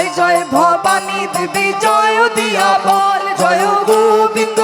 জয় জয় ভবানী দেবী জয় দিয়া বল জয় গোবিন্দ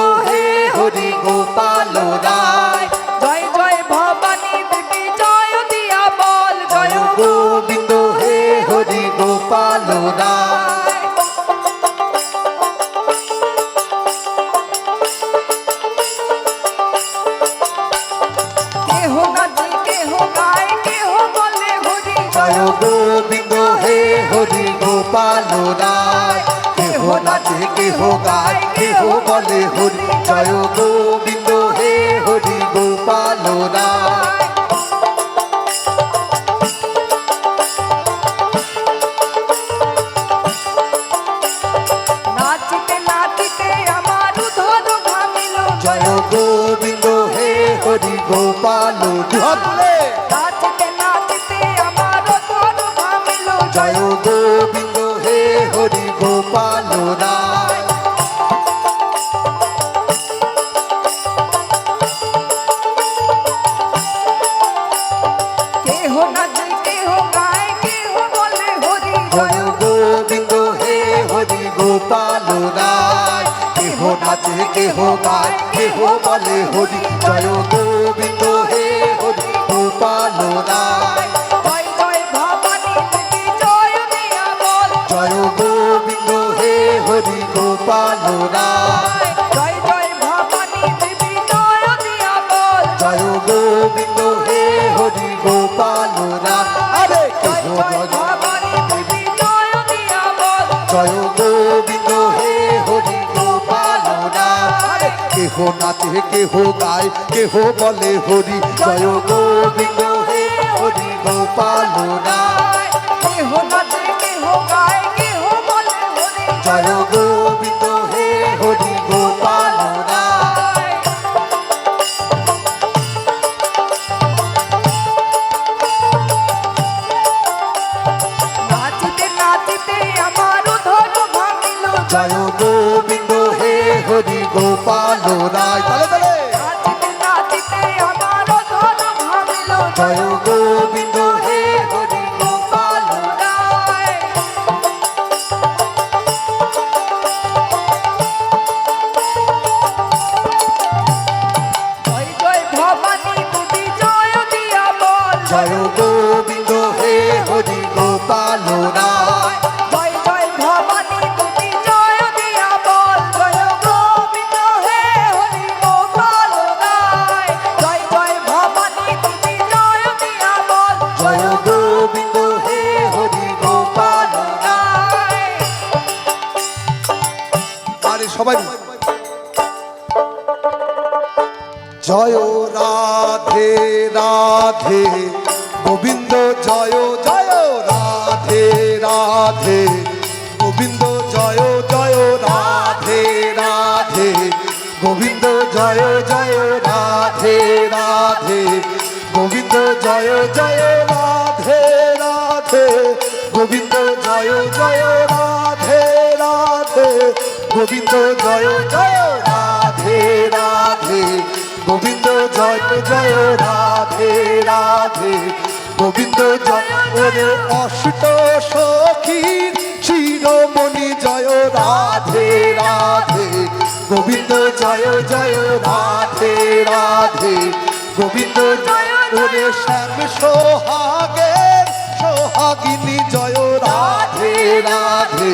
গোপাল রায় কেহ নাচে কেহ গায় কেহ বলে হরি জয় গোবিন্দ হে হরি গোপাল রায় জয় গোবিন্দ হে হরি গোপাল ধরলে হরি গোবিন্দ হে হরি গোপাল কেহ নাচে কেহ গায় কেহ বলে হরি জয়। গোবিন্দ রায় কেহ গায় কেহ বলে হরি জয় গোবিন্দ হে হরি গোপাল কেহ নাচে কেহ গায় কেহ বলে হরি জয় গোবিন্দ হে হরি গোপাল নাচিতে নাচিতে আমার ধন ভাঙিল। জয় গোপাল রায়। তালে তালে। নাচিতে নাচিতে আমার জয় গোবিন্দ হে হরি গোপাল রায়। জয় জয় ভবানী দেবী জয় দিয়া বল। জয় গোবিন্দ হে হরি গোপাল রায়। আরে সবাই। জয় রাধে রাধে, গোবিন্দ, জয় জয় রাধে রাধে, গোবিন্দ, জয় জয় রাধে রাধে, গোবিন্দ, জয় জয় রাধে রাধে, গোবিন্দ, জয় জয় রাধে রাধে, গোবিন্দ, জয় জয় রাধে গোবিন্দ জয় জয় রাধে রাধে। গোবিন্দ জয় জয় রাধে রাধে। গোবিন্দ জয় অষ্ট সখীর শিরোমণি জয়, রাধে রাধে। গোবিন্দ জয় জয় রাধে রাধে। গোবিন্দ জয় ওরে শ্যাম সোহাগের সোহাগিনী জয়, রাধে রাধে।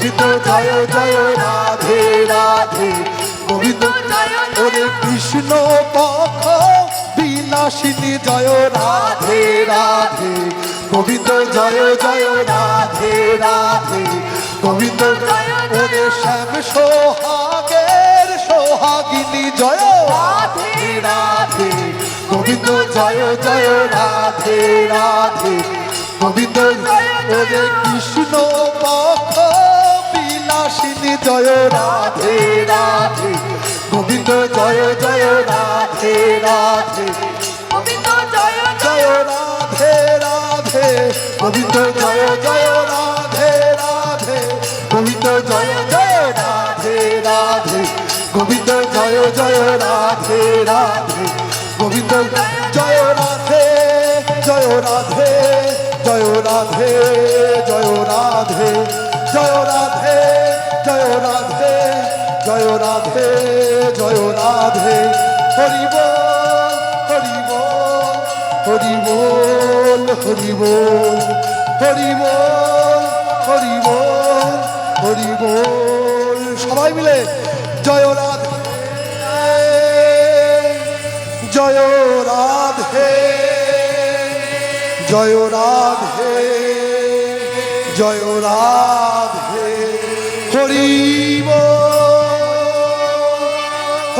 গোবিন্দ জয় জয় রাধে রাধে। গোবিন্দ ওরে কৃষ্ণ পক্ষ, বিলাসিনী জয়, রাধে রাধে। গোবিন্দ জয় জয় রাধে রাধে। গোবিন্দ ওরে শ্যাম সোহাগের সোহাগিনী জয়, রাধে রাধে। গোবিন্দ জয় জয় রাধে রাধে। গোবিন্দ ওরে কৃষ্ণ পক্ষ বিলাসিনী জয় রাধে। রাধে গোবিন্দ জয় জয় রাধে রাধে। গোবিন্দ জয় জয়। রাধে রাধে। গোবিন্দ জয় জয় রাধে রাধে। গোবিন্দ জয় জয় রাধে রাধে। গোবিন্দ জয় জয় রাধে রাধে। গোবিন্দ জয় রাধে জয় রাধে জয় রাধে জয় রাধে জয় রাধে। রাধে, জয় রাধে। হরিব হরিব হরিব হরিব হরিব হরিব হরিব। সবাই মিলে জয় রাধে জয় রাধে জয় রাধে জয় রাধে। হরিব।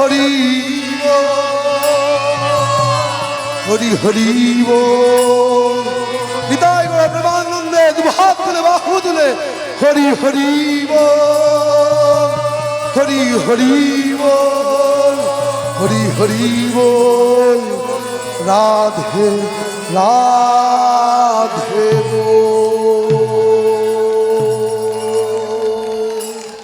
হরি হরি হরি হৃদয় গোড়া প্রেমানন্দে দুহাত তুলে, বাহু তুলে, হরি হরি হরি হরি হরি হরি রাধে রাধে। বল